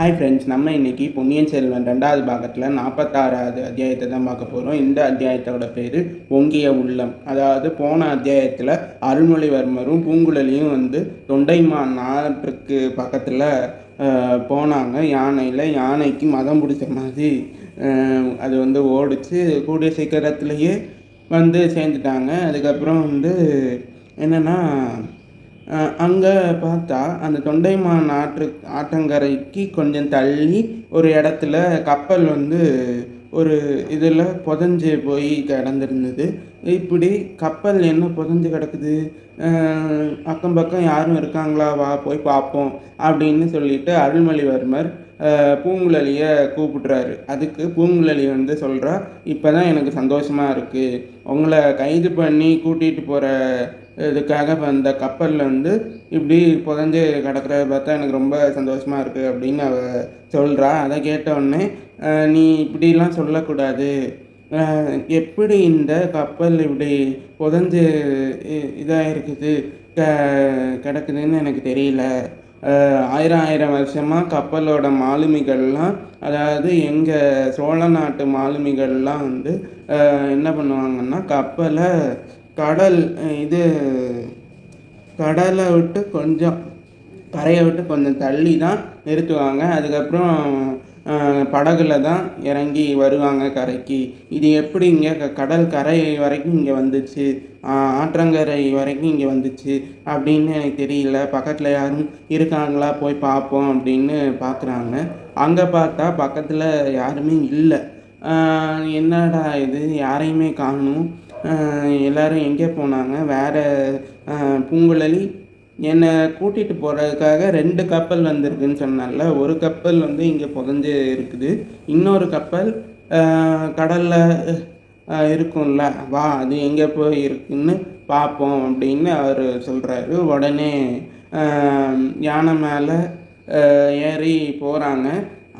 Hi friends நம்ம இன்னைக்கு பொன்னியின் செல்வன் ரெண்டாவது பாகத்தில் நாற்பத்தாறாவது அத்தியாயத்தை தான் பார்க்க போகிறோம் இந்த அத்தியாயத்தோட பேர் ஒங்கிய உள்ளம். அதாவது போன அத்தியாயத்தில் அருள்மொழிவர்மரும் பூங்குழலியும் வந்து தொண்டைமான் நாட்டுக்கு பக்கத்தில் போனாங்க. யானையில் யானைக்கு மதம் பிடிச்ச மாதிரி அது வந்து ஓடிச்சு கூடிய சீக்கிரத்துலேயே வந்து சேர்ந்துட்டாங்க. அதுக்கப்புறம் வந்து என்னென்னா அங்கே பார்த்தா அந்த தொண்டைமான் ஆற்று ஆற்றங்கரைக்கு கொஞ்சம் தள்ளி ஒரு இடத்துல கப்பல் வந்து ஒரு இதில் புதஞ்சு போய் கிடந்திருந்தது. இப்படி கப்பல் என்ன புதஞ்சு கிடக்குது? அக்கம் பக்கம் யாரும் இருக்காங்களா? வா போய் பார்ப்போம் அப்படின்னு சொல்லிட்டு அருள்மொழிவர்மர் பூங்குழலியை கூப்பிடுறாரு. அதுக்கு பூங்குழலி வந்து சொல்கிறா இப்போ தான் எனக்கு சந்தோஷமாக இருக்குது உங்களை கைது பண்ணி கூட்டிகிட்டு போகிற இதுக்காக வந்த கப்பலில் வந்து இப்படி புதஞ்சு கிடக்கிறத பார்த்தா எனக்கு ரொம்ப சந்தோஷமாக இருக்குது அப்படின்னு அவ சொல்கிறா அதை கேட்ட உடனே நீ இப்படிலாம் சொல்லக்கூடாது. எப்படி இந்த கப்பல் இப்படி புதஞ்சு இதாக இருக்குது க கிடக்குதுன்னு எனக்கு தெரியல. ஆயிரம் ஆயிரம் வருஷமாக கப்பலோட மாலுமிகள்லாம் அதாவது எங்கள் சோழ நாட்டு மாலுமிகள்லாம் வந்து என்ன பண்ணுவாங்கன்னா கப்பலை கடல் இது கடலை விட்டு கொஞ்சம் கரையை விட்டு கொஞ்சம் தள்ளி தான் நிறுத்துவாங்க. அதுக்கப்புறம் படகுல தான் இறங்கி வருவாங்க கரைக்கு. இது எப்படி இங்கே க- கடல் கரை வரைக்கும் இங்கே வந்துச்சு? ஆற்றங்கரை வரைக்கும் இங்கே வந்துச்சு அப்படின்னு எனக்கு தெரியல. பக்கத்தில் யாரும் இருக்காங்களா? போய் பார்ப்போம் அப்படின்னு பார்க்குறாங்க. அங்கே பார்த்தா பக்கத்தில் யாருமே இல்லை. என்னடா இது? யாரையுமே காணும். எல்லோரும் எங்கே போனாங்க? வேறு பூங்குழலி. என்னை கூட்டிகிட்டு போகிறதுக்காக ரெண்டு கப்பல் வந்திருக்குன்னு சொன்னால ஒரு கப்பல் வந்து இங்கே புதஞ்சு இருக்குது. இன்னொரு கப்பல் கடலில் இருக்கும்ல. வா அது எங்கே போய் இருக்குன்னு பார்ப்போம் அப்படின்னு அவர் சொல்கிறாரு உடனே யானை மேலே ஏறி போகிறாங்க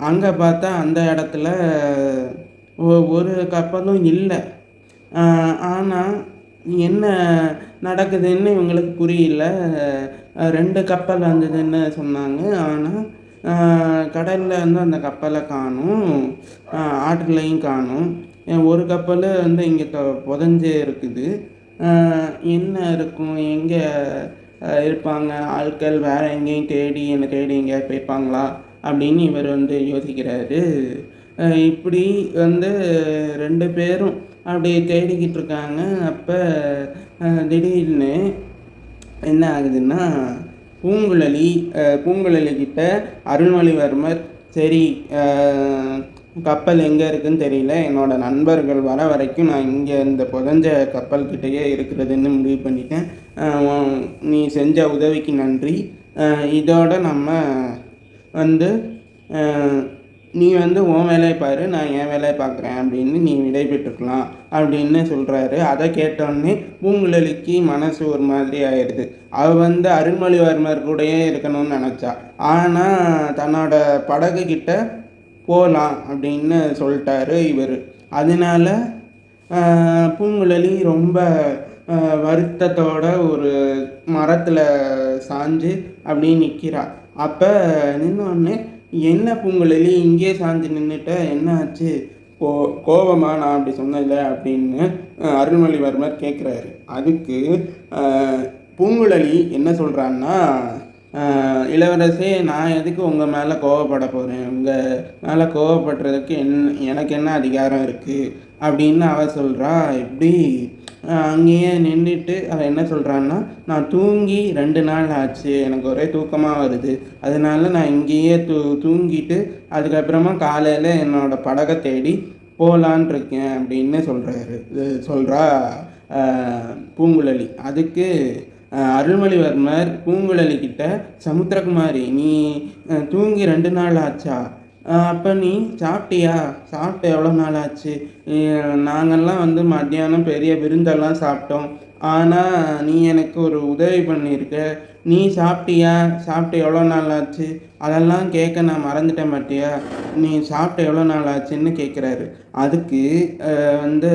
அங்கே பார்த்தா அந்த இடத்துல ஒ- ஒரு கப்பலும் இல்லை. ஆனால் என்ன நடக்குதுன்னு இவங்களுக்கு புரியல. ரெண்டு கப்பல் வந்ததுன்னு சொன்னாங்க. ஆனால் கடலில் வந்து அந்த கப்பலை காணும். ஆற்றுலையும் காணும். ஒரு கப்பல் வந்து இங்கே புதஞ்சே இருக்குது. என்ன இருக்கும்? எங்கே இருப்பாங்க? ஆட்கள் வேறு எங்கேயும் தேடி என்னை தேடி எங்கேயாவது போய்ப்பாங்களா? அப்படின்னு இவர் வந்து யோசிக்கிறாரு. இப்படி வந்து ரெண்டு பேரும் அப்படி தேடிக்கிட்டு இருக்காங்க அப்போ திடீர்னு என்ன ஆகுதுன்னா பூங்குழலி பூங்குழலி கிட்ட அருள்மொழிவர்மர் சரி கப்பல் எங்கே இருக்குன்னு தெரியல. என்னோட நண்பர்கள் வர வரைக்கும் நான் இங்கே இந்த புதஞ்ச கப்பல் கிட்டேயே இருக்கிறதுன்னு முடிவு பண்ணிட்டேன். நீ செஞ்ச உதவிக்கு நன்றி. இதோட நம்ம வந்து நீ வந்து உன் வேலையை பாரு நான் என் வேலையை பார்க்குறேன் அப்படின்னு நீ விடை பெற்றுக்கலாம் அப்படின்னு சொல்கிறாரு அதை கேட்டோடனே பூங்குழலிக்கு மனசு ஒரு மாதிரி ஆயிடுது. அவள் வந்து அருள்மொழிவர்மர் கூடயே இருக்கணும்னு நினச்சா. ஆனால் தன்னோட படகு கிட்ட போகலாம் அப்படின்னு சொல்லிட்டாரு இவர். அதனால பூங்குழலி ரொம்ப வருத்தத்தோட ஒரு மரத்தில் சாஞ்சு அப்படியே நிற்கிறா அப்போ நின்னோடனே என்ன பூங்குழலி இங்கே சாஞ்சு நின்றுட்ட என்ன ஆச்சு? கோ கோபமா நான் அப்படி சொன்னதில்ல அப்படின்னு அருள்மொழிவர்மர் கேட்குறாரு அதுக்கு பூங்குழலி என்ன சொல்கிறான்னா இளவரசே நான் எதுக்கு உங்கள் மேலே கோவப்பட போகிறேன் உங்கள் மேலே கோவப்படுறதுக்கு என் எனக்கு என்ன அதிகாரம் இருக்குது அப்படின்னு அவ சொல்கிறா எப்படி அங்கேயே நின்றுட்டு அவள் என்ன சொல்கிறான்னா நான் தூங்கி ரெண்டு நாள் ஆச்சு எனக்கு ஒரே தூக்கமாக வருது. அதனால நான் இங்கேயே தூ தூங்கிட்டு அதுக்கப்புறமா காலையில் என்னோட படகை தேடி போகலான் இருக்கேன் அப்படின்னு சொல்கிறாரு சொல்கிறா பூங்குழலி. அதுக்கு அருள்மொழிவர்மர் பூங்குழலி கிட்ட சமுத்திரகுமாரி நீ தூங்கி ரெண்டு நாள் ஆச்சா? அப்போ நீ சாப்பிட்டியா? சாப்பிட்டு எவ்வளோ நாள் ஆச்சு? நாங்கள்லாம் வந்து மத்தியானம் பெரிய விருந்தெல்லாம் சாப்பிட்டோம். ஆனால் நீ எனக்கு ஒரு உதவி பண்ணியிருக்க. நீ சாப்பிட்டியா? சாப்பிட்டு எவ்வளோ நாள் ஆச்சு? அதெல்லாம் கேட்க நான் மறந்துட்டேன் மாட்டியா? நீ சாப்பிட்டு எவ்வளோ நாள் ஆச்சுன்னு கேட்குறாரு. அதுக்கு வந்து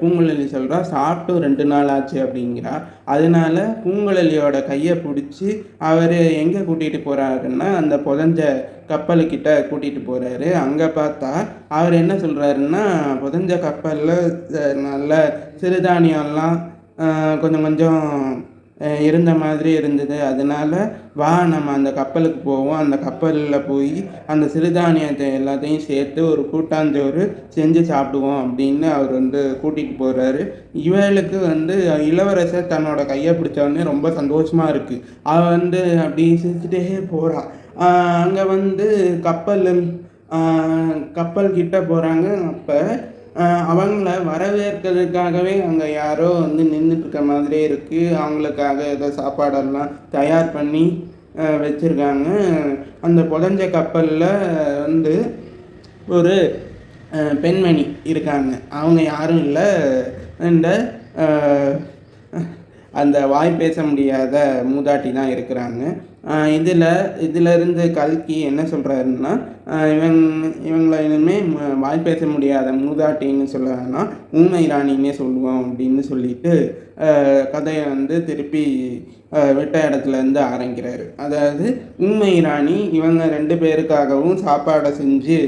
பூங்குழலி சொல்கிறா சாப்பிட்டு ரெண்டு நாள் ஆச்சு அப்படிங்கிறா அதனால பூங்குழலியோட கையை பிடிச்சி அவர் எங்கே கூட்டிகிட்டு போகிறாருன்னா அந்த புதஞ்ச கப்பலுக்கிட்ட கூட்டிகிட்டு போகிறாரு அங்கே பார்த்தா அவர் என்ன சொல்கிறாருன்னா புதஞ்ச கப்பலில் நல்ல சிறுதானியம்லாம் கொஞ்சம் கொஞ்சம் இருந்த மாதிரி இருந்தது. அதனால வா நம்ம அந்த கப்பலுக்கு போவோம். அந்த கப்பலில் போய் அந்த சிறுதானியத்தை எல்லாத்தையும் சேர்த்து ஒரு கூட்டாஞ்சோறு செஞ்சு சாப்பிடுவோம் அப்படின்னு அவர் வந்து கூட்டிகிட்டு போகிறாரு இவளுக்கு வந்து இளவரசர் தன்னோட கையை பிடிச்சவொடனே ரொம்ப சந்தோஷமாக இருக்குது அவள் வந்து அப்படி சிரிச்சுட்டே போகிறான் அங்கே வந்து கப்பல் கப்பல் கிட்ட போகிறாங்க அப்போ அவங்கள வரவேற்கிறதுக்காகவே அங்கே யாரோ வந்து நின்றுட்டுருக்க மாதிரியே இருக்குது அவங்களுக்காக ஏதோ சாப்பாடெல்லாம் தயார் பண்ணி வச்சுருக்காங்க. அந்த புதஞ்ச கப்பலில் வந்து ஒரு பெண்மணி இருக்காங்க. அவங்க யாரும் இல்லை. இந்த அந்த வாய் பேச முடியாத மூதாட்டி தான் இருக்கிறாங்க. இதில் இதிலிருந்து கல்கி என்ன சொல்கிறாருன்னா இவங் இவங்களை இனிமே வாய் பேச முடியாத மூதாட்டின்னு சொல்ல ஊமை ராணின்னே சொல்லுவோம் அப்படின்னு சொல்லிட்டு கதையை வந்து திருப்பி வெட்ட விட்ட இடத்துல இருந்து ஆரம்பிக்கிறாரு. அதாவது ஊமை ராணி இவங்க ரெண்டு பேருக்காகவும் சாப்பாடை செஞ்சு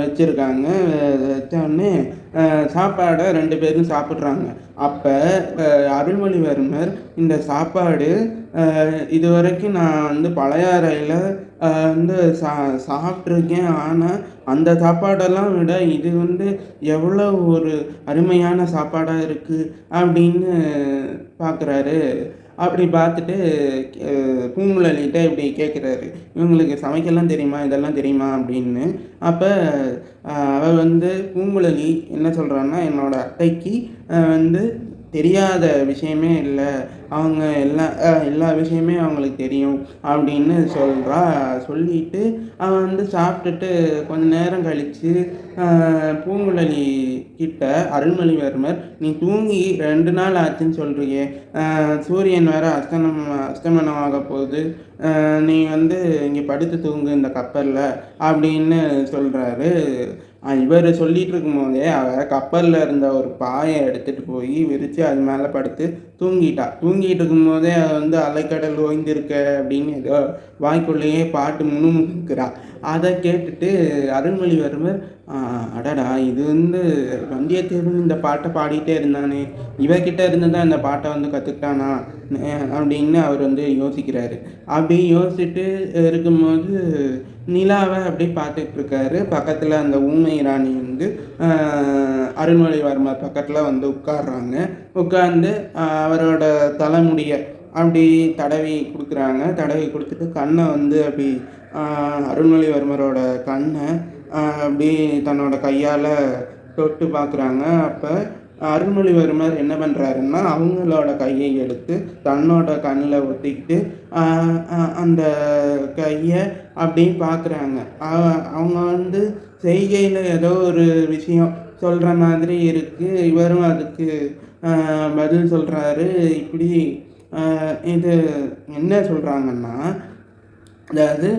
வச்சுருக்காங்க. வச்சோடனே சாப்பாடை ரெண்டு பேரும் சாப்பிட்றாங்க. அப்போ அருள்மொழிவர்மர் இந்த சாப்பாடு இது வரைக்கும் நான் வந்து பழையாறையில் வந்து சா சாப்பிட்ருக்கேன் ஆனால் அந்த சாப்பாடெல்லாம் விட இது வந்து எவ்வளோ ஒரு அருமையான சாப்பாடாக இருக்குது அப்படின்னு பார்க்குறாரு அப்படி பார்த்துட்டு பூங்குழலிகிட்ட இப்படி கேட்குறாரு இவங்களுக்கு சமைக்கலாம் தெரியுமா? இதெல்லாம் தெரியுமா? அப்படின்னு. அப்போ அவள் வந்து பூங்குழலி என்ன சொல்கிறான்னா என்னோடய அத்தைக்கு வந்து தெரியாத விஷயமே இல்லை. அவங்க எல்லா எல்லா விஷயமே அவங்களுக்கு தெரியும் அப்படின்னு சொல்கிறா சொல்லிட்டு அவன் வந்து சாப்பிட்டுட்டு கொஞ்ச நேரம் கழித்து பூங்குழலி கிட்ட அருள்மொழிவர்மர் நீ தூங்கி ரெண்டு நாள் ஆச்சுன்னு சொல்கிறியே சூரியன் வேற அஸ்தமனம் அஸ்தமனம் ஆக போகுது நீ வந்து இங்கே படுத்து தூங்கு இந்த கப்பலில் அப்படின்னு சொல்கிறாரு இவர் சொல்லிட்டு இருக்கும்போதே அவள் கப்பலில் இருந்த ஒரு பாயை எடுத்துகிட்டு போய் விரித்து அது மேலே படுத்து தூங்கிட்டா. தூங்கிட்டு இருக்கும்போதே அது வந்து அலைக்கடல் ஓய்ந்திருக்க அப்படின்னு ஏதோ வாய்க்குள்ளேயே பாட்டு முணுமுணுக்கிறா. அதை கேட்டுட்டு அருள்மொழிவர்மர் அடடா இது வந்து வந்தியத்தேவன் இந்த பாட்டை பாடிட்டே இருந்தானே. இவகிட்ட இருந்து தான் இந்த பாட்டை வந்து கற்றுக்கிட்டானா அப்படின்னு அவர் வந்து யோசிக்கிறாரு. அப்படி யோசிச்சுட்டு இருக்கும்போது நிலாவை அப்படி பார்த்துட்டு இருக்காரு பக்கத்தில் அந்த ஊமை ராணி வந்து அருள்மொழிவர்மர் பக்கத்தில் வந்து உட்காடுறாங்க உட்கார்ந்து அவரோட தலைமுடியை அப்படி தடவி கொடுக்குறாங்க. தடவி கொடுத்துட்டு கண்ணை வந்து அப்படி அருள்மொழிவர்மரோட கண்ணை அப்படி தன்னோட கையால் தொட்டு பார்க்குறாங்க. அப்போ அருள்மொழிவர்மர் என்ன பண்ணுறாருன்னா அவங்களோட கையை எடுத்து தன்னோட கண்ணில் ஒத்திக்கிட்டு அந்த கையை அப்படியே பார்க்குறாங்க அவங்க வந்து செய்கையில் ஏதோ ஒரு விஷயம் சொல்கிற மாதிரி இருக்குது இவரும் அதுக்கு பதில் சொல்கிறாரு இப்படி இது என்ன சொல்கிறாங்கன்னா அதாவது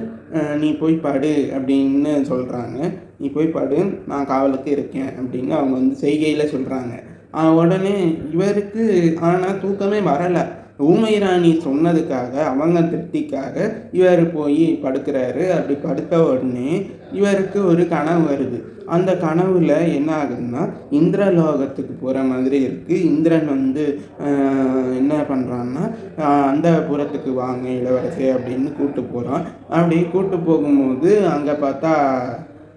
நீ போய் படு அப்படின்னு சொல்கிறாங்க நீ போய் படு நான் காவலுக்கு இருக்கேன் அப்படின்னு அவங்க வந்து செய்கையில் சொல்கிறாங்க உடனே இவருக்கு ஆனால் தூக்கமே வரலை. ஊமை ராணி சொன்னதுக்காக அவங்க திருப்திக்காக இவர் போய் படுக்கிறாரு. அப்படி படுத்த உடனே இவருக்கு ஒரு கனவு வருது. அந்த கனவுல என்ன ஆகுதுன்னா இந்திரலோகத்துக்கு போகிற மாதிரி இருக்குது இந்திரன் வந்து என்ன பண்ணுறான்னா அந்த புறத்துக்கு வாங்க இளவரசே அப்படின்னு கூப்பிட்டு போகிறான் அப்படி கூப்பிட்டு போகும்போது அங்கே பார்த்தா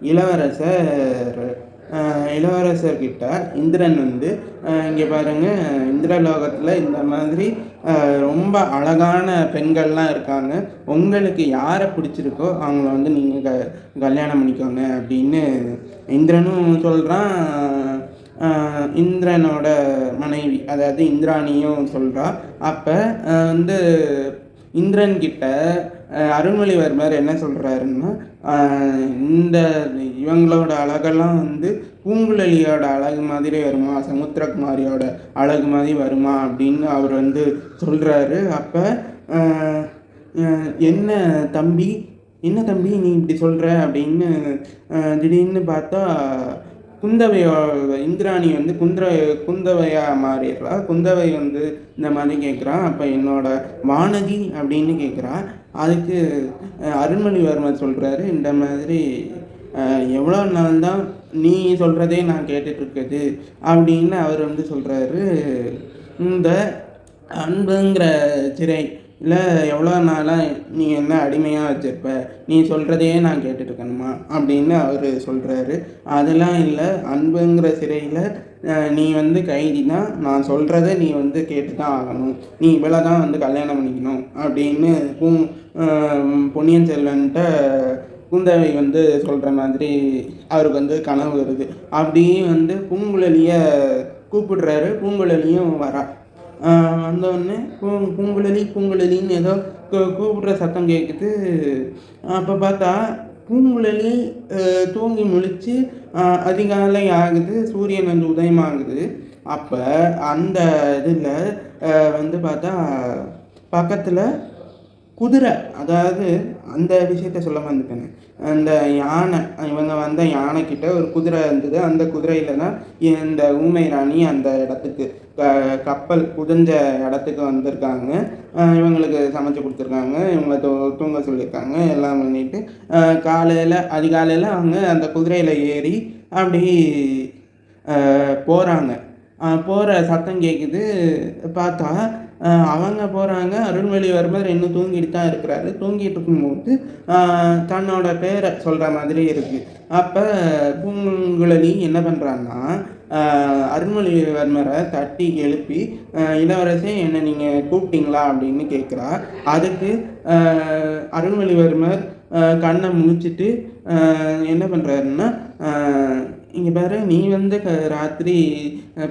இளவரசர் இளவரசர்கிட்ட இந்திரன் வந்து இங்கே பாருங்க இந்திரலோகத்தில் இந்த மாதிரி ரொம்ப அழகான பெண்கள்லாம் இருக்காங்க. உங்களுக்கு யாரை பிடிச்சிருக்கோ அவங்கள வந்து நீங்கள் க கல்யாணம் பண்ணிக்கோங்க அப்படின்னு இந்திரனும் சொல்கிறான் இந்திரனோட மனைவி அதாவது இந்திராணியும் சொல்கிறா அப்போ வந்து இந்திரன் கிட்ட அருண்மொழிவர்மர் என்ன சொல்கிறாருன்னா இந்த இவங்களோட அழகெல்லாம் வந்து பூங்குழலியோட அழகு மாதிரி வருமா சமுத்திரகுமாரியோட அழகு மாதிரி வருமா அப்படின்னு அவர் வந்து சொல்கிறாரு அப்போ என்ன தம்பி என்ன தம்பி நீ இப்படி சொல்கிற அப்படின்னு திடீர்னு பார்த்தா குந்தவையோ இந்திராணி வந்து குந்திர குந்தவையாக மாறிடுறா. குந்தவை வந்து இந்த மாதிரி கேட்குறா அப்போ என்னோட வானதி அப்படின்னு கேட்குறா அதுக்கு அஹ், அருள்மொழிவர்மர் சொல்கிறாரு இந்த மாதிரி எவ்வளோ நாள் தான் நீ சொல்கிறதே நான் கேட்டுட்ருக்குது அப்படின்னு அவர் வந்து சொல்கிறாரு இந்த அன்புங்கிற சிறை இல்லை எவ்வளோ நாளாக நீ என்ன அடிமையாக வச்சுருப்ப? நீ சொல்கிறதையே நான் கேட்டுட்டு இருக்கணுமா அப்படின்னு அவர் சொல்கிறாரு அதெல்லாம் இல்லை. அன்புங்கிற சிறையில் நீ வந்து கைதி தான் நான் சொல்கிறத நீ வந்து கேட்டு தான் ஆகணும். நீ இவ்வளோ தான் வந்து கல்யாணம் பண்ணிக்கணும். அப்படின்னு பூ பொன்னியின் செல்வன்ட்ட குந்தவை வந்து சொல்கிற மாதிரி அவருக்கு வந்து கனவு வருது. அப்படியே வந்து பூங்குழலியை கூப்பிடுறாரு. பூங்குழலியும் வரா. வந்தோடனே பூ பூங்குழலி பூங்குழலின்னு ஏதோ கூப்பிட்ற கூப்பிடுற சத்தம் கேட்குது அப்போ பார்த்தா பூங்குழலி தூங்கி முழிச்சு அதிகாலை ஆகுது சூரியன் வந்து உதயமாகுது. அப்போ அந்த இதில் வந்து பார்த்தா பக்கத்தில் குதிரை அதாவது அந்த விஷயத்த சொல்ல வந்துட்டேன் அந்த யானை இவங்க வந்த யானைக்கிட்ட ஒரு குதிரை இருந்தது. அந்த குதிரையில் தான் இந்த ஊமை ராணி அந்த இடத்துக்கு க- கப்பல் புதஞ்ச இடத்துக்கு வந்திருக்காங்க. இவங்களுக்கு சமைச்சு கொடுத்துருக்காங்க. இவங்கள தூ தூங்க சொல்லியிருக்காங்க. எல்லாம் பண்ணிட்டு காலையில் அதிகாலையில் அவங்க அந்த குதிரையில் ஏறி அப்படி போகிறாங்க போகிற சத்தம் கேட்குது பார்த்தா அவங்க போகிறாங்க அருள்மொழிவர்மர் இன்னும் தூங்கிட்டு தான் இருக்கிறாரு. தூங்கிட்டு இருக்கும்போது தன்னோட பேரை சொல்கிற மாதிரி இருக்குது அப்போ பூங்குழலி என்ன பண்ணுறாங்கன்னா அருள்மொழிவர்மரை தட்டி எழுப்பி இளவரசே என்னை நீங்கள் கூப்பிட்டீங்களா அப்படின்னு கேட்குறா. அதுக்கு அருள்மொழிவர்மர் கண்ணை முழிச்சிட்டு என்ன பண்ணுறாருன்னா இங்கே பாரு நீ வந்து க ராத்திரி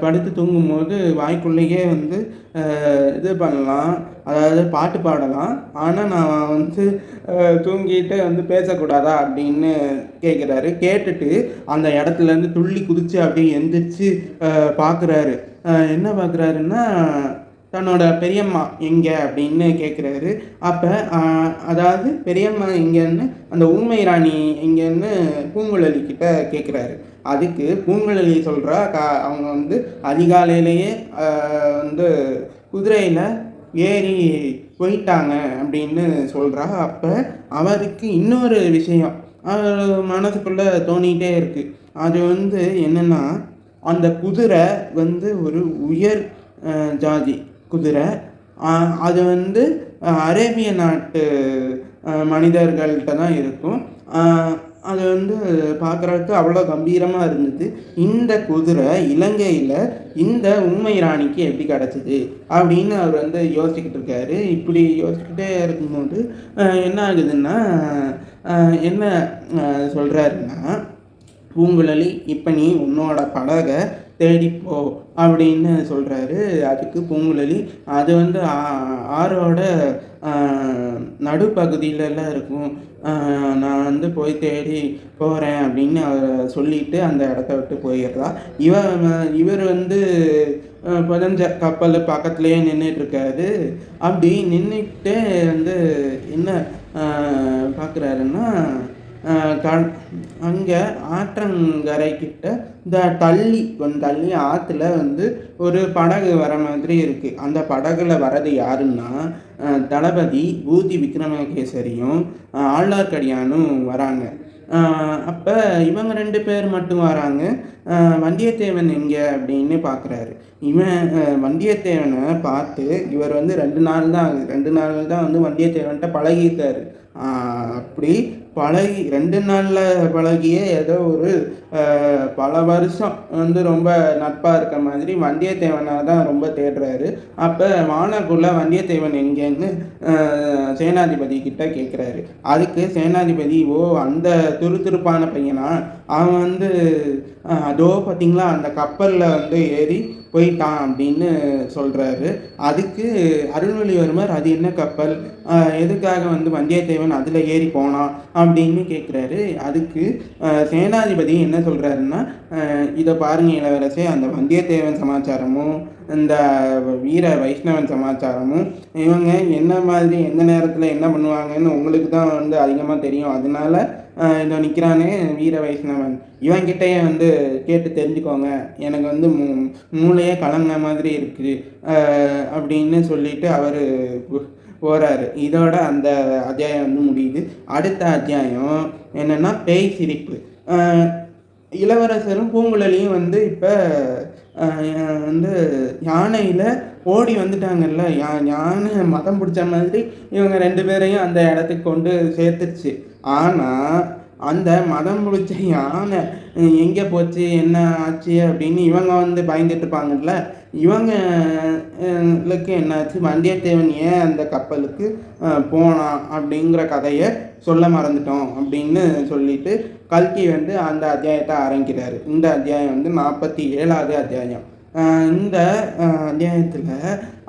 படுத்து தூங்கும்போது வாய்க்குள்ளேயே வந்து இது பண்ணலாம். அதாவது பாட்டு பாடலாம். ஆனால் நான் வந்து தூங்கிட்டு வந்து பேசக்கூடாதா அப்படின்னு கேட்குறாரு கேட்டுட்டு அந்த இடத்துலேருந்து துள்ளி குதிச்சு அப்படியே எந்திரிச்சு பார்க்குறாரு என்ன பார்க்குறாருன்னா தன்னோட பெரியம்மா எங்கே அப்படின்னு கேட்குறாரு அப்போ அதாவது பெரியம்மா எங்கேன்னு அந்த ஊமை ராணி எங்கேன்னு பூங்குழலி கிட்ட கேட்குறாரு அதுக்கு பூங்குழலி சொல்கிறா கா அவங்க வந்து அதிகாலையிலேயே வந்து குதிரையில் ஏறி போயிட்டாங்க அப்படின்னு சொல்கிறா அப்போ அவருக்கு இன்னொரு விஷயம் அவர் மனசுக்குள்ளே தோணிகிட்டே இருக்குது அது வந்து என்னென்னா அந்த குதிரை வந்து ஒரு உயர் ஜாதி குதிரை. அது வந்து அரேபிய நாட்டு மனிதர்கள்ட்ட தான் இருக்கும். அது வந்து பார்க்குறதுக்கு அவ்வளோ கம்பீரமாக இருந்தது. இந்த குதிரை இலங்கையில் இந்த உண்மை ராணிக்கு எப்படி கிடச்சிது அப்படின்னு அவர் வந்து யோசிச்சுக்கிட்டு இருக்காரு. இப்படி யோசிச்சுக்கிட்டே இருக்கும்போது என்ன ஆகுதுன்னா என்ன சொல்கிறாருன்னா பூங்குழலி இப்போ நீ உன்னோட படகை தேடிப்போ அப்படின்னு சொல்கிறாரு அதுக்கு பூங்குழலி. அது வந்து ஆ- ஆறோட நடுப்பகுதியிலலாம் இருக்கும். நான் வந்து போய் தேடி போகிறேன் அப்படின்னு அவர் சொல்லிட்டு அந்த இடத்த விட்டு போயிடுறா. இவ இவர் வந்து ஆஹ் புதஞ்ச கப்பல் பக்கத்துலேயே நின்றுட்டுருக்காரு அப்படி நின்றுக்கிட்டே வந்து என்ன பார்க்குறாருன்னா அங்கே ஆற்றங்கரைக்கிட்ட இந்த தள்ளி கொஞ்சம் தள்ளி ஆற்றுல வந்து ஒரு படகு வர மாதிரி இருக்குது அந்த படகுல வர்றது யாருன்னா தளபதி பூதி விக்ரமகேசரியும் ஆழ்வார்க்கடியானும் வராங்க. அப்போ இவங்க ரெண்டு பேர் மட்டும் வராங்க. வந்தியத்தேவன் எங்கே அப்படின்னு பார்க்குறாரு இவன் வந்தியத்தேவனை பார்த்து இவர் வந்து ரெண்டு நாள் தான் ஆகுது ரெண்டு நாள் தான் வந்து வந்தியத்தேவன்கிட்ட பழகிட்டார். அப்படி பழகி ரெண்டு நாளில் பழகிய ஏதோ ஒரு பல வருஷம் வந்து ரொம்ப நட்பாக இருக்க மாதிரி வந்தியத்தேவனாக தான் ரொம்ப தேடுறாரு. அப்போ வானக்குள்ள வந்தியத்தேவன் எங்கேன்னு சேனாதிபதி கிட்ட கேட்குறாரு அதுக்கு சேனாதிபதி ஓ அந்த துருதுருப்பான பையனா? அவன் வந்து அதோ பார்த்தீங்களா அந்த கப்பலில் வந்து ஏறி போயிட்டான் அப்படின்னு சொல்கிறாரு அதுக்கு அருள்மொழிவர்மர் அது என்ன கப்பல்? எதுக்காக வந்து வந்தியத்தேவன் அதில் ஏறி போனான்? அப்படின்னு கேட்குறாரு அதுக்கு சேனாதிபதி என்ன சொல்கிறாருன்னா இதை பாருங்க இளவரசே அந்த வந்தியத்தேவன் சமாச்சாரமும் இந்த வீர வைஷ்ணவன் சமாச்சாரமும் இவங்க என்ன மாதிரி எந்த நேரத்தில் என்ன பண்ணுவாங்கன்னு உங்களுக்கு தான் வந்து அதிகமாக தெரியும். அதனால இதோ நிற்கிறானே வீர வைஷ்ணவன். இவன்கிட்டயே வந்து கேட்டு தெரிஞ்சுக்கோங்க. எனக்கு வந்து மூ மூளையே கலங்க மாதிரி இருக்குது அப்படின்னு சொல்லிட்டு அவர் போகிறாரு இதோட அந்த அத்தியாயம் வந்து முடியுது. அடுத்த அத்தியாயம் என்னென்னா பேய் சிரிப்பு. இளவரசரும் பூங்குழலியும் வந்து இப்போ வந்து யானையில் ஓடி வந்துட்டாங்கல்ல? யா யானை மதம் பிடிச்ச மாதிரி இவங்க ரெண்டு பேரையும் அந்த இடத்துக்கு கொண்டு சேர்த்துருச்சு. ஆனால் அந்த மதம் பிடிச்ச யானை எங்கே போச்சு? என்ன ஆச்சு? அப்படின்னு இவங்க வந்து பயந்துட்டு இருப்பாங்கல்ல? இவங்களுக்கு என்னாச்சு? வந்தியத்தேவன் ஏன் அந்த கப்பலுக்கு போனான் அப்படிங்கிற கதையை சொல்ல மறந்துட்டோம் அப்படின்னு சொல்லிட்டு கல்கி வந்து அந்த அத்தியாயத்தை ஆரம்பிக்கிறாரு. இந்த அத்தியாயம் வந்து நாற்பத்தி ஏழாவது அத்தியாயம். இந்த அத்தியாயத்தில்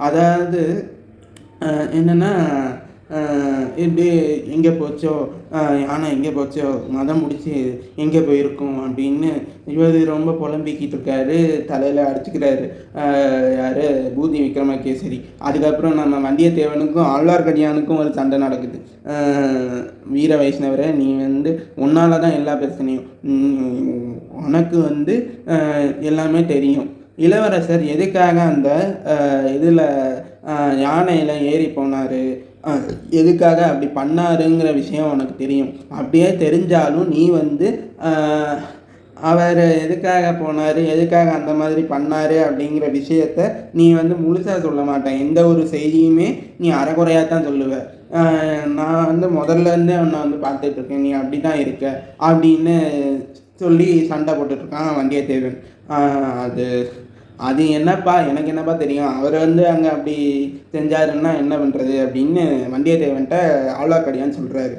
அதாவது என்னென்னா இப்படி எங்கே போச்சோ யானை எங்கே போச்சோ மதம் முடிச்சு எங்கே போயிருக்கோம் அப்படின்னு இவர் ரொம்ப புலம்பிக்கிட்டு இருக்காரு தலையில் அடிச்சுக்கிறாரு. யார்? பூதி விக்ரமகேசரி. அதுக்கப்புறம் நம்ம வந்தியத்தேவனுக்கும் ஆழ்வார்க்கடியானுக்கும் ஒரு சண்டை நடக்குது. வீர வைஷ்ணவரை நீ வந்து உன்னால தான் எல்லா பிரச்சனையும் உனக்கு வந்து எல்லாமே தெரியும். இளவரசர் எதுக்காக அந்த இதில் யானையில் ஏறி போனார்? எதுக்காக அப்படி பண்ணாருங்கிற விஷயம் உனக்கு தெரியும். அப்படியே தெரிஞ்சாலும் நீ வந்து அவர் எதுக்காக போனார்? எதுக்காக அந்த மாதிரி பண்ணார்? அப்படிங்கிற விஷயத்த நீ வந்து முழுசாக சொல்ல மாட்டேன். எந்த ஒரு செய்தியுமே நீ அறகுறையாக தான் சொல்லுவ நான் வந்து முதல்ல இருந்தே உன்னை வந்து பார்த்துட்ருக்கேன். நீ அப்படி தான் இருக்க. அப்படின்னு சொல்லி சண்டை போட்டுட்ருக்கான் வந்தியத்தேவன். அது அது என்னப்பா எனக்கு என்னப்பா தெரியும்? அவர் வந்து அங்கே அப்படி செஞ்சாருன்னா என்ன பண்ணுறது அப்படின்னு வந்தியத்தேவன்ட்ட ஆழ்வார்க்கடியான்னு சொல்கிறாரு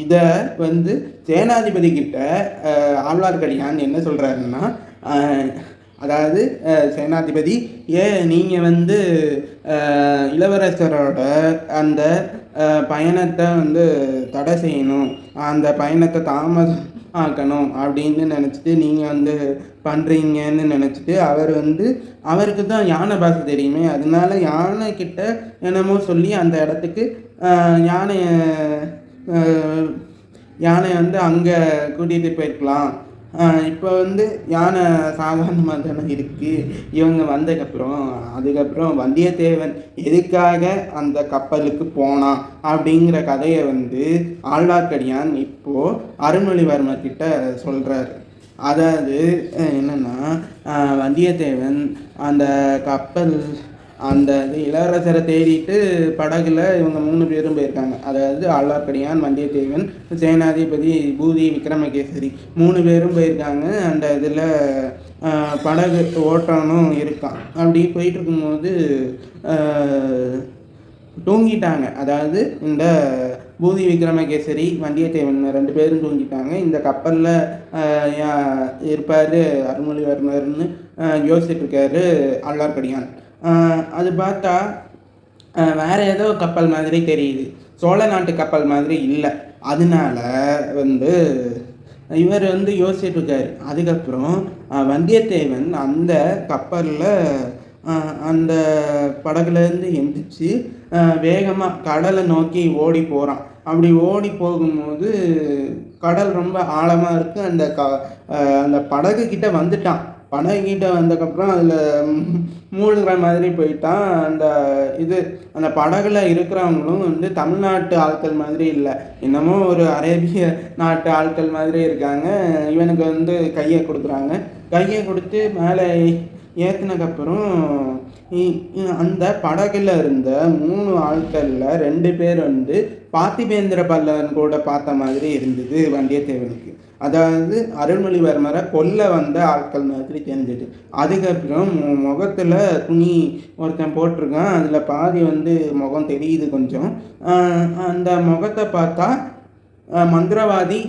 இதை வந்து சேனாதிபதி கிட்ட ஆழ்வார்க்கடியான் என்ன சொல்கிறாருன்னா அதாவது சேனாதிபதி ஏன் நீங்கள் வந்து இளவரசரோட அந்த பயணத்தை வந்து தடை செய்யணும் அந்த பயணத்தை தாமதம் ஆக்கணும் அப்படின்னு நினச்சிட்டு நீங்கள் வந்து பண்ணுறீங்கன்னு நினச்சிட்டு அவர் வந்து அவருக்கு தான் யானை பாசை தெரியுமே. அதனால யானை கிட்ட என்னமோ சொல்லி அந்த இடத்துக்கு யானையை யானை வந்து அங்கே கூட்டிகிட்டு போயிருக்கலாம். இப்போ வந்து யானை சாதாரணமாக தானே இருக்குது இவங்க வந்ததுக்கப்புறம் அதுக்கப்புறம் வந்தியத்தேவன் எதுக்காக அந்த கப்பலுக்கு போனான் அப்படிங்கிற கதையை வந்து ஆழ்வார்க்கடியான் இப்போது அருள்மொழிவர்மர் கிட்ட சொல்கிறாரு அதாவது என்னென்னா வந்தியத்தேவன் அந்த கப்பல் அந்த இது இளவரசரை தேடிட்டு படகுல இவங்க மூணு பேரும் போயிருக்காங்க. அதாவது ஆழ்வார்க்கடியான் வந்தியத்தேவன் சேனாதிபதி பூதி விக்ரமகேசரி மூணு பேரும் போயிருக்காங்க. அந்த இதில் படகு ஓட்டணும் இருக்கான். அப்படி போயிட்டு இருக்கும்போது தூங்கிட்டாங்க. அதாவது இந்த பூதி விக்ரமகேசரி வந்தியத்தேவன் ரெண்டு பேரும் தூங்கிட்டாங்க. இந்த கப்பலில் இருப்பார் அருள்மொழிவர்மர்னு யோசிச்சுட்ருக்காரு இருக்காரு அது பார்த்தா வேறு ஏதோ கப்பல் மாதிரி தெரியுது. சோழ நாட்டு கப்பல் மாதிரி இல்லை. அதனால வந்து இவர் வந்து யோசிச்சுட்ருக்காரு. அதுக்கப்புறம் வந்தியத்தேவன் அந்த கப்பலில் அந்த படகுலேருந்து எந்திரிச்சு வேகமாக கடலை நோக்கி ஓடி போகிறான் அப்படி ஓடி போகும்போது கடல் ரொம்ப ஆழமாக இருக்குது அந்த க அந்த படகு கிட்ட வந்துட்டான். படகுகிட்ட வந்ததுக்கப்புறம் அதில் மூழ்கிற மாதிரி போயிட்டான். அந்த இது அந்த படகுல இருக்கிறவங்களும் வந்து தமிழ்நாட்டு ஆட்கள் மாதிரி இல்லை. என்னமோ ஒரு அரேபிய நாட்டு ஆட்கள் மாதிரி இருக்காங்க. இவனுக்கு வந்து கையை கொடுக்குறாங்க. கையை கொடுத்து மேலே ஏற்றினதுக்கப்புறம் அந்த படகுல இருந்த மூணு ஆட்களில் ரெண்டு பேர் வந்து பார்த்திபேந்திர பல்லவன் கூட பார்த்த மாதிரி இருந்தது வந்தியத்தேவனுக்கு. அதாவது அருள்மொழிவர்மரை கொல்ல வந்த ஆட்கள் மாதிரி தெரிஞ்சது. அதுக்கப்புறம் முகத்தில் துணி ஒருத்தன் போட்டிருக்கான். அதில் பாதி வந்து முகம் தெரியுது கொஞ்சம். அந்த முகத்தை பார்த்தா மந்திரவாதி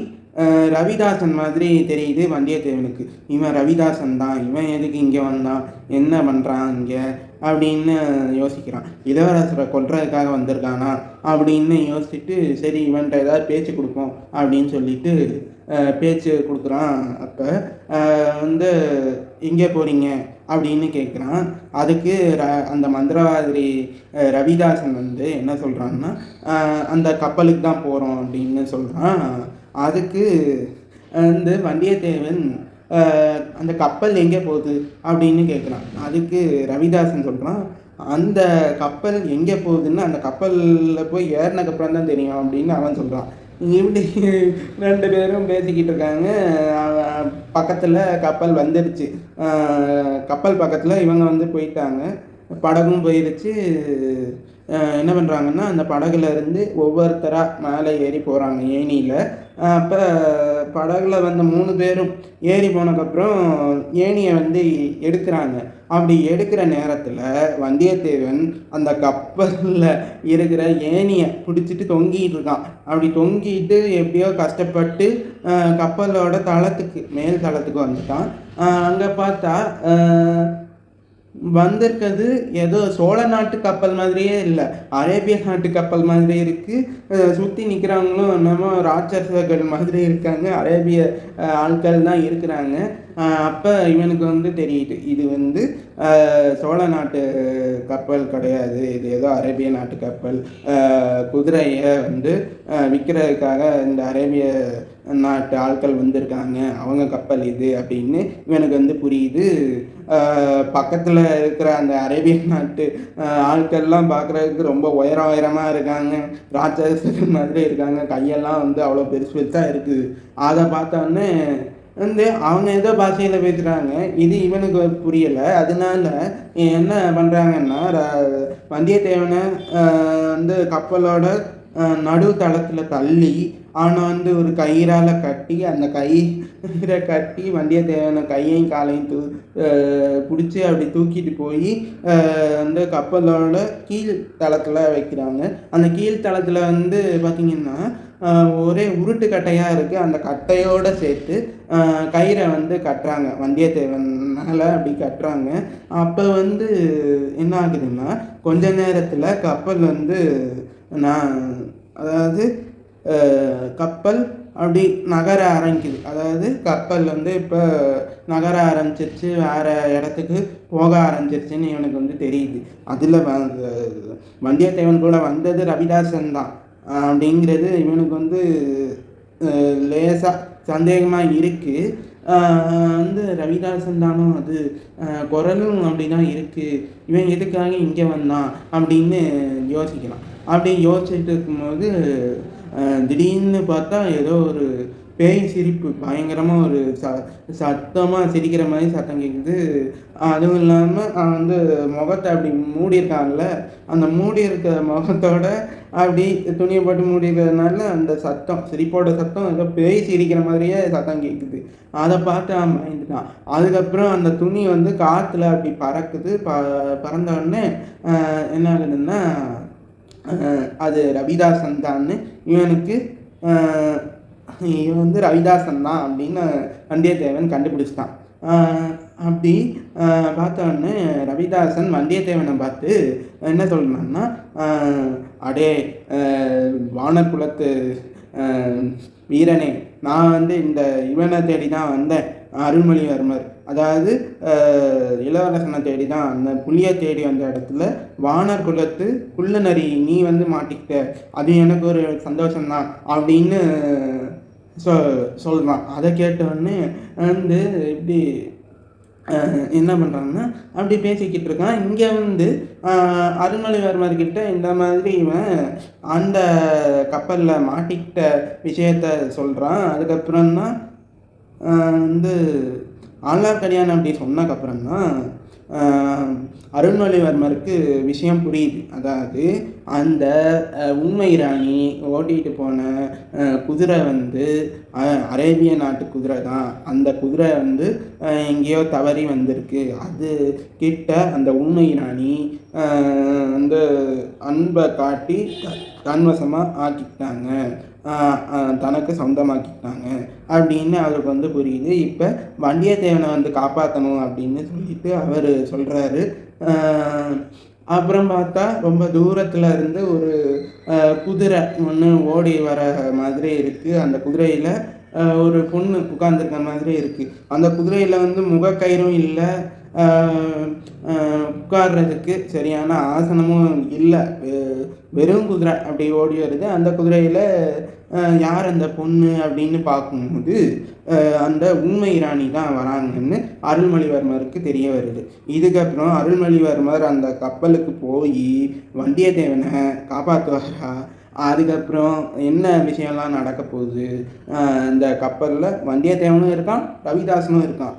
ரவிதாசன் மாதிரி தெரியுது வந்தியத்தேவனுக்கு. இவன் ரவிதாசன் தான். இவன் எதுக்கு இங்கே வந்தான்? என்ன பண்ணுறான் இங்கே? அப்படின்னு யோசிக்கிறான். இளவரசரை கொல்றதுக்காக வந்திருக்கானா? அப்படின்னு யோசிச்சுட்டு சரி இவன்கிட்ட ஏதாவது பேச்சு கொடுப்போம் அப்படின்னு சொல்லிட்டு பேச்சு கொடுக்குறான் அப்போ. வந்து எங்கே போகிறீங்க அப்படின்னு கேட்குறான் அதுக்கு ர அந்த மந்திரவாதி ரவிதாசன் வந்து என்ன சொல்கிறான்னா அந்த கப்பலுக்கு தான் போகிறோம் அப்படின்னு சொல்கிறான் அதுக்கு வந்து வந்தியத்தேவன் அந்த கப்பல் எங்கே போகுது அப்படின்னு கேட்குறான். அதுக்கு ரவிதாசன் சொல்கிறான் அந்த கப்பல் எங்கே போகுதுன்னு அந்த கப்பலில் போய் ஏறினக்கப்புறம் தான் தெரியும் அப்படின்னு அவன் சொல்கிறான் இப்படி ரெண்டு பேரும் பேசிக்கிட்டு இருக்காங்க. பக்கத்தில் கப்பல் வந்துடுச்சு. கப்பல் பக்கத்தில் இவங்க வந்து போயிட்டாங்க. படகும் போயிடுச்சு என்ன பண்ணுறாங்கன்னா அந்த படகுல இருந்து ஒவ்வொருத்தராக மேலே ஏறி போகிறாங்க ஏணியில். அப்போ படகுல வந்த மூணு பேரும் ஏறி போனதுக்கப்புறம் ஏணியை வந்து எடுக்கிறாங்க. அப்படி எடுக்கிற நேரத்தில் வந்தியத்தேவன் அந்த கப்பலில் இருக்கிற ஏணியை பிடிச்சிட்டு தொங்கிட்டு இருக்கான். அப்படி தொங்கிட்டு எப்படியோ கஷ்டப்பட்டு கப்பலோட தளத்துக்கு மேல் தளத்துக்கு வந்துட்டான். அங்கே பார்த்தா வந்திருக்கிறது. ஏதோ சோழ நாட்டு கப்பல் மாதிரியே இல்லை. அரேபிய நாட்டு கப்பல் மாதிரி இருக்குது சுற்றி நிற்கிறவங்களும் என்னமோ ராட்சசர்கள் மாதிரி இருக்காங்க. அரேபிய ஆட்கள் தான் இருக்கிறாங்க. அப்போ இவனுக்கு வந்து தெரியுது. இது வந்து சோழ நாட்டு கப்பல் கிடையாது. இது ஏதோ அரேபிய நாட்டு கப்பல். குதிரையை வந்து விற்கிறதுக்காக இந்த அரேபிய நாட்டு ஆட்கள் வந்திருக்காங்க. அவங்க கப்பல் இது அப்படின்னு இவனுக்கு வந்து புரியுது. பக்கத்தில் இருக்கிற அந்த அரேபிய நாட்டு ஆட்கள்லாம் பார்க்குறதுக்கு ரொம்ப உயரம் உயரமாக இருக்காங்க. ராட்சசர்கள் மாதிரி இருக்காங்க. கையெல்லாம் வந்து அவ்வளோ பெருசு பெருசாக இருக்குது. அதை பார்த்தோன்னே வந்து அவங்க ஏதோ பாஷையில் பேசுகிறாங்க இது இவனுக்கு புரியலை. அதனால என்ன பண்ணுறாங்கன்னா வந்தியத்தேவனை வந்து கப்பலோட நடு தளத்தில் தள்ளி அவனை வந்து ஒரு கயிறால் கட்டி அந்த கயிறை கட்டி வந்தியத்தேவனை கையையும் காலையும் தூ பிடிச்சி அப்படி தூக்கிட்டு போய் அந்த கப்பலோட கீழ் தளத்தில் வைக்கிறாங்க. அந்த கீழ் தளத்தில் வந்து பார்த்திங்கன்னா ஒரே உருட்டு கட்டையாக இருக்குது அந்த கட்டையோடு சேர்த்து கயிறை வந்து கட்டுறாங்க. வந்தியத்தேவன் மேலே அப்படி கட்டுறாங்க. அப்போ வந்து என்ன ஆகுதுன்னா கொஞ்ச நேரத்தில் கப்பல் வந்து நான் அதாவது கப்பல் அப்படி நகர ஆரம்பிக்குது. அதாவது கப்பல் வந்து இப்போ நகர ஆரம்பிச்சிருச்சு வேறு இடத்துக்கு போக ஆரம்பிச்சிருச்சுன்னு இவனுக்கு வந்து தெரியுது. அதில் வந்தியத்தேவன் கூட வந்தது ரவிதாசன் தான். அப்படிங்கிறது இவனுக்கு வந்து லேசாக சந்தேகமாக இருக்குது வந்து ரவிதாசன் தானும் அது குரலும் அப்படி தான் இருக்குது இவன் எதுக்காக இங்கே வந்தான் அப்படின்னு யோசிக்கலாம். அப்படி யோசிச்சுட்டு இருக்கும்போது திடீர்னு பார்த்தா ஏதோ ஒரு பேய் சிரிப்பு பயங்கரமாக ஒரு ச சத்தமாக சிரிக்கிற மாதிரி சத்தம் கேட்குது அதுவும் இல்லாமல் அவன் வந்து முகத்தை அப்படி மூடியிருக்காங்கல்ல அந்த மூடி இருக்கிற முகத்தோட அப்படி துணியை போட்டு மூடி இருக்கிறதுனால அந்த சத்தம் சிரிப்போட சத்தம் ஏதோ பேய் சிரிக்கிற மாதிரியே சத்தம் கேட்குது அதை பார்த்து அவன் பயந்துட்டான். அதுக்கப்புறம் அந்த துணி வந்து காற்றுல அப்படி பறக்குது. ப பறந்த உடனே என்ன ஆகுதுன்னா அது ரவிதாசன் தான்னு இவனுக்கு இவன் வந்து ரவிதாசன் தான் அப்படின்னு வந்தியத்தேவன் கண்டுபிடிச்சிட்டான். அப்படி பார்த்தோன்னே ரவிதாசன் வந்தியத்தேவனை பார்த்து என்ன சொல்கிறான்னா அடே வானர்குலத்து வானர் குலத்து வீரனே நான் வந்து இந்த இவனை தேடி தான் வந்தேன். அருள்மொழிவர்மர் அதாவது இளவரசனை தேடி தான் அந்த புளியை தேடி வந்த இடத்துல வானர் குலத்து குள்ளநரி நீ வந்து மாட்டிக்கிட்ட அது எனக்கு ஒரு சந்தோஷம்தான் அப்படின்னு சொ சொல்கிறான் அதை கேட்டவுடனே வந்து இப்படி என்ன பண்ணுறாங்கன்னா அப்படி பேசிக்கிட்டு இருக்கான். இங்கே வந்து ஆஹ் அருள்மொழிவர்மர்கிட்ட இந்த மாதிரி இவன் அந்த கப்பலில் மாட்டிக்கிட்ட விஷயத்த சொல்கிறான் அதுக்கப்புறம் தான் வந்து ஆழ்வார்க்கடியான் அப்படி சொன்னதுக்கப்புறம் தான் அருள்மொழிவர்மருக்கு விஷயம் புரியுது. அதாவது அந்த உண்மை ராணி ஓட்டிகிட்டு போன குதிரை வந்து அரேபிய நாட்டு குதிரை தான். அந்த குதிரை வந்து எங்கேயோ தவறி வந்திருக்கு. அது கிட்ட அந்த உண்மை ராணி வந்து அன்பை காட்டி தன்வசமாக ஆக்கிக்கிட்டாங்க. தனக்கு சொந்தமாக்கிட்டாங்க. அப்படின்னு அவருக்கு வந்து புரியுது. இப்போ வண்டியத்தேவனை வந்து காப்பாற்றணும் அப்படின்னு சொல்லிட்டு அவர் சொல்கிறாரு அப்புறம் பார்த்தா ரொம்ப தூரத்தில் இருந்து ஒரு குதிரை ஒன்று ஓடி வர மாதிரி இருக்குது அந்த குதிரையில் ஒரு பொண்ணு உட்காந்துருக்க மாதிரி இருக்குது அந்த குதிரையில் வந்து முகக்கயிறும் இல்லை. உட்கார்றதுக்கு சரியான ஆசனமும் இல்லை. வெறும் குதிரை அப்படி ஓடி வருது. அந்த குதிரையில் யார் அந்த பொண்ணு அப்படின்னு பார்க்கும்போது அந்த உண்மை ராணி தான் வராங்கன்னு அருள்மொழிவர்மருக்கு தெரிய வருது. இதுக்கப்புறம் அருள்மொழிவர்மர் அந்த கப்பலுக்கு போய் வந்தியத்தேவனை காப்பாற்றுவாரா அதுக்கப்புறம் என்ன விஷயம்லாம் நடக்க போகுது? அந்த இந்த கப்பலில் வந்தியத்தேவனும் இருக்கான் ரவிதாசனும் இருக்கான்.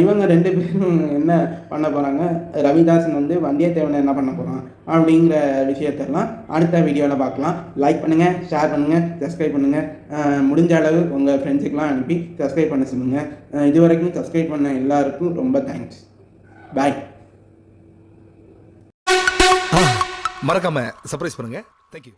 இவங்க ரெண்டு பேரும் என்ன பண்ண போகிறாங்க ரவிதாசன் வந்து வந்தியத்தேவனை என்ன பண்ண போகிறான் அப்படிங்கிற விஷயத்தெல்லாம் அடுத்த வீடியோவில் பார்க்கலாம். லைக் பண்ணுங்கள் ஷேர் பண்ணுங்கள் சப்ஸ்கிரைப் பண்ணுங்கள் முடிஞ்ச அளவு உங்கள் ஃப்ரெண்ட்ஸுக்கெலாம் அனுப்பி சப்ஸ்கிரைப் பண்ண சொல்லுங்கள் இது வரைக்கும் சப்ஸ்கிரைப் பண்ண எல்லாருக்கும் ரொம்ப தேங்க்ஸ் பாய் மறக்காமல் சர்ப்ரைஸ் பண்ணுங்கள் தேங்க்யூ